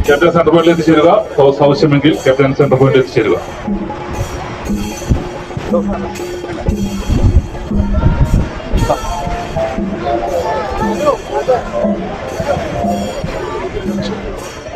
Captain centre പോയിന്റിൽ എത്തിച്ചേരുക ആവശ്യമെങ്കിൽ ക്യാപ്റ്റൻ സെന്റർ പോയിന്റിൽ എത്തിച്ചേരുക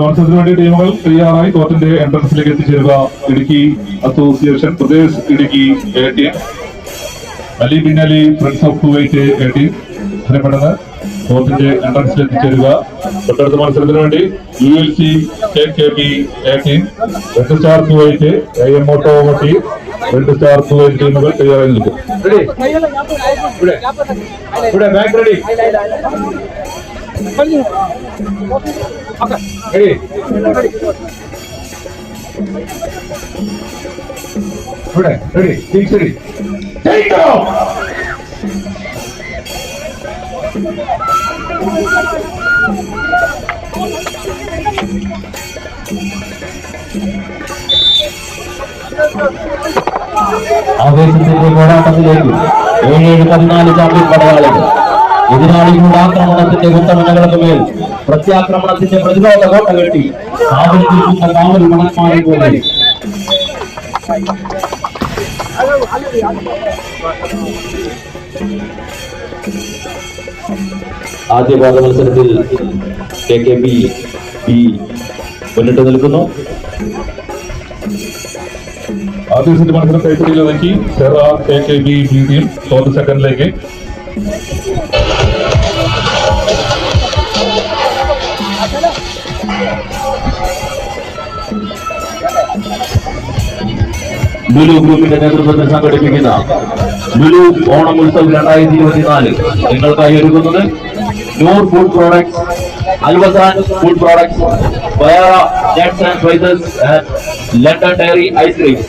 മത്സരത്തിന് വേണ്ടി ടീമുകൾ തയ്യാറായി കോർട്ടിന്റെ എൻട്രൻസിലേക്ക് എത്തിച്ചേരുക. Idukki association Pradesh Idukki A team Ali bin Ali friends of Kuwait A team അറിയപ്പെടുന്നത് കോർട്ടിന്റെ എൻട്രൻസിൽ എത്തിച്ചേരുക. തൊട്ടടുത്ത മത്സരത്തിന് വേണ്ടി U L C K K B A team രണ്ട് star Kuwait A M automotive രണ്ട് സ്റ്റാർ കുവൈറ്റ് ടീമുകൾ തയ്യാറായി നിൽക്കും. ഇവിടെ ഇവിടെ ബാക്ക് റെഡി റെഡി ഇവിടെ റെഡി ടീംസ് റെഡി ആവേശത്തിന്റെ പോരാട്ടത്തിലേക്ക് ഏഴേഴ് പതിനാല് ചാമ്പ്യൻ പടയാളികൾ എതിരാളികളുടെ ആക്രമണത്തിന്റെ കുത്തമനകൾക്ക് മേൽ പ്രത്യാക്രമണത്തിന്റെ പ്രതിരോധ കോട്ട കെട്ടി കാവൽ കാവൽ മണന്മാരെ പോലെ. ആദ്യ പാദ മത്സരത്തിൽ കെ കെ ബി ബി മുന്നിട്ട് നിൽക്കുന്നു. ആദ്യ മത്സരം കൈപ്പിടിയിൽ ഒതുക്കി Cera K K B B team സെക്കൻഡിലേക്ക്. Lulu ഗ്രൂപ്പിന്റെ നേതൃത്വത്തിൽ സംഘടിപ്പിക്കുന്ന ലുലു ഓണം ഉത്സവ് രണ്ടായിരത്തി ഇരുപത്തിനാല് നിങ്ങൾക്കായി ഒരുക്കുന്നത് നൂർ ഫുഡ് പ്രോഡക്ട്സ് അൽവസാൻ food products വയറ nuts and spices London dairy ice creams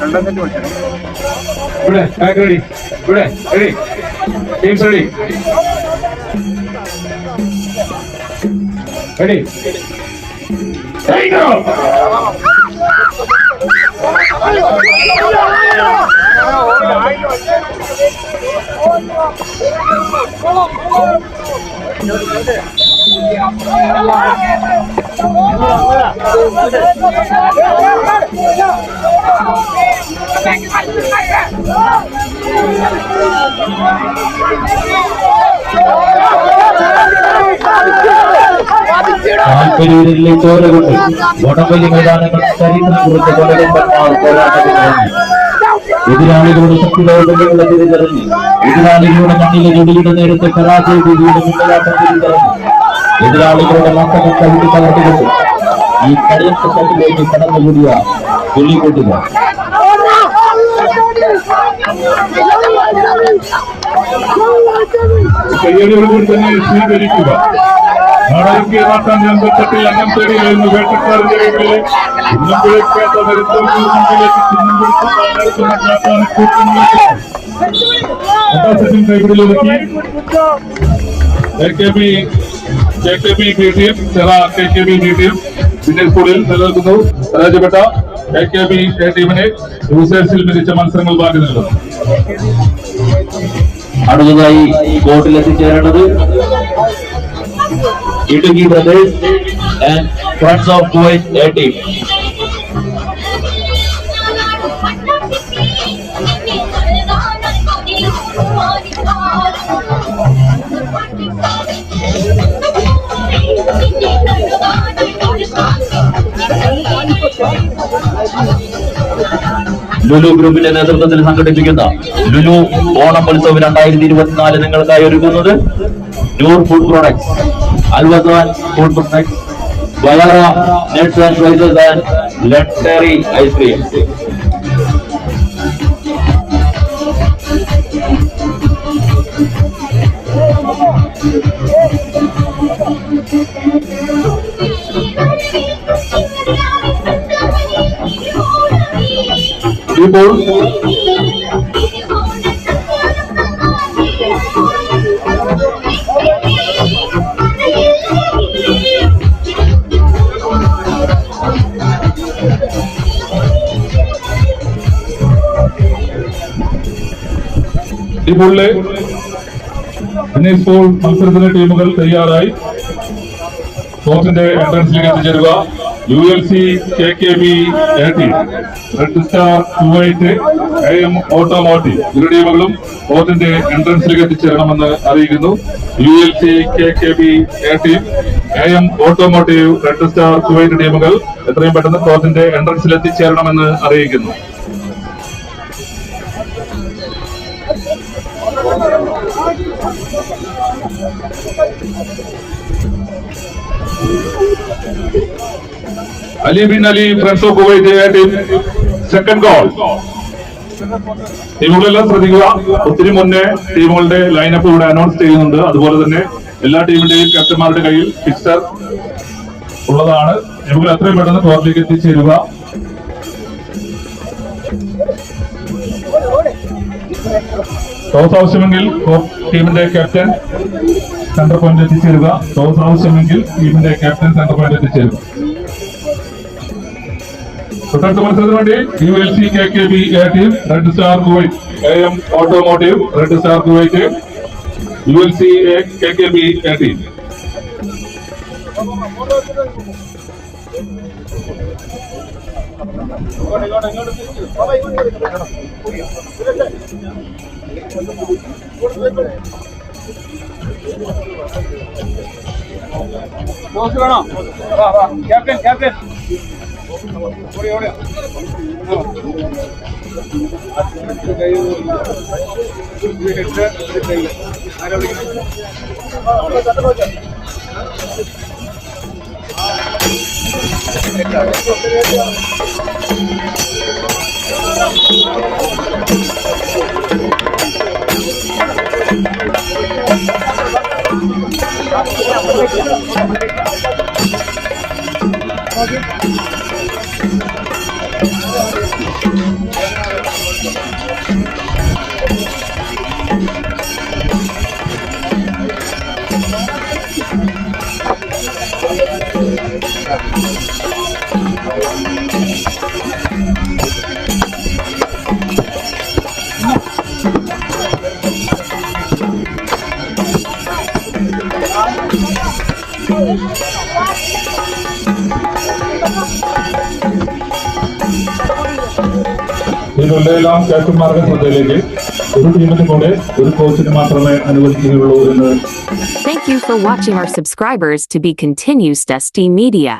ready ഇവിടെ ബാക്ക് റെഡി ഇവിടെ ready teams ready ready Thank you. താല്പര്യരിലെ ചോര കൊണ്ട് വടംവലി മൈതാനങ്ങൾ ചരിത്രം കുറിച്ച കൊലകൊമ്പന്മാർ പോരാട്ടത്തിൽ എതിരാളികളുടെ ശക്തികളുടെ തിരിച്ചറിഞ്ഞ് എതിരാളികളുടെ മണ്ണിലെ ജോലിയുടെ നേരത്തെ പരാജയ രീതിയുടെ മുന്നേറാട്ടം തിരിച്ചറിഞ്ഞ് എതിരാളികളുടെ മക്കളെ കഴുകി തകർത്തുകൊണ്ട് ഈ കടുത്ത തട്ടിലേക്ക് കടന്നുകൂടിയ പുലികൊട്ടുക കയ്യടിയോടുകൂടി തന്നെ സ്വീകരിക്കുക നാടകീയ നാട്ടാൻ അമ്പത്തെട്ടിൽ അന്നം തേടിയായിരുന്നു വേട്ടക്കാരന്റെ വീട്ടിലെ ഇന്നും പിഴയ്ക്കാത്ത വരുത്തം മുമ്പിലേക്ക് ചിഹ്നം കൊടുത്ത് നടക്കുന്ന കൂട്ടങ്ങളിലേക്ക് കൈപിടിയിലൊതുക്കി A K B K K B B team ചെറ K K B B team senior സ്കൂളിൽ നിലനിൽക്കുന്നു. പരാജയപ്പെട്ട കെ കെ ബി എ ടീമിനെ യൂസേഴ്സിൽ മികച്ച മത്സരങ്ങൾ ബാക്കി നൽകുന്നു അടുത്തതായി കോർട്ടിൽ എത്തിച്ചേരേണ്ടത് Idukki brothers and friends of Kuwait A team Lulu ഗ്രൂപ്പിന്റെ നേതൃത്വത്തിൽ സംഘടിപ്പിക്കുന്ന ലുലു ഓണം ഉത്സവം രണ്ടായിരത്തി ഇരുപത്തിനാല് നിങ്ങൾക്കായി ഒരുക്കുന്നത് നൂർ ഫുഡ് പ്രൊഡക്ട്സ് അൽവസാൻ food products വയറ net and ice cream ഇപ്പോൾ ഇപ്പോൾ പിന്നെ ഇപ്പോൾ മത്സരത്തിന് ടീമുകൾ തയ്യാറായി. കോച്ചിന്റെ എൻട്രൻസിലേക്ക് എത്തിച്ചേരുക. U L C K K B A team. Red star Kuwait A M automotive ഇരു ടീമുകളും കോർട്ടിന്റെ എൻട്രൻസിലേക്ക് എത്തിച്ചേരണമെന്ന് അറിയിക്കുന്നു. U L C K K B A team. A M automotive red star Kuwait ടീമുകൾ എത്രയും പെട്ടെന്ന് കോർട്ടിന്റെ എൻട്രൻസിൽ എത്തിച്ചേരണമെന്ന് അറിയിക്കുന്നു. Thank bin Ali friends of Kuwait A team second goal ടീമുകളെല്ലാം ശ്രദ്ധിക്കുക. ഒത്തിരി മുന്നേ ടീമുകളുടെ ലൈനപ്പ് ഇവിടെ അനൗൺസ് ചെയ്യുന്നുണ്ട്. അതുപോലെ തന്നെ എല്ലാ ടീമിന്റെയും ക്യാപ്റ്റന്മാരുടെ കയ്യിൽ ഫിക്സർ ഉള്ളതാണ്. ടീമുകൾ എത്രയും പെട്ടെന്ന് കോർട്ടിലേക്ക് എത്തിച്ചേരുക. ടോസ് ആവശ്യമെങ്കിൽ ടീമിന്റെ ക്യാപ്റ്റൻ സെന്റർ പോയിന്റ് എത്തിച്ചേരുക. ടോസ് ആവശ്യമെങ്കിൽ ടീമിന്റെ ക്യാപ്റ്റൻ സെന്റർ പോയിന്റ് എത്തിച്ചേരുക. തൊട്ടടുത്ത മത്സരത്തിന് വേണ്ടി U L C K K B A team red star Kuwait A M automotive red star Kuwait U L C A K K B A team どうするの100円100円これ。എല്ലാം ക്യാപ്റ്റന്മാരുടെ ശ്രദ്ധയിലേക്ക് ഒരു ടീമിന്റെ കൂടെ ഒരു കോച്ചിന് മാത്രമേ അനുവദിക്കുകയുള്ളൂ എന്ന് Thank you for watching our subscribers to be continues Dusty Media.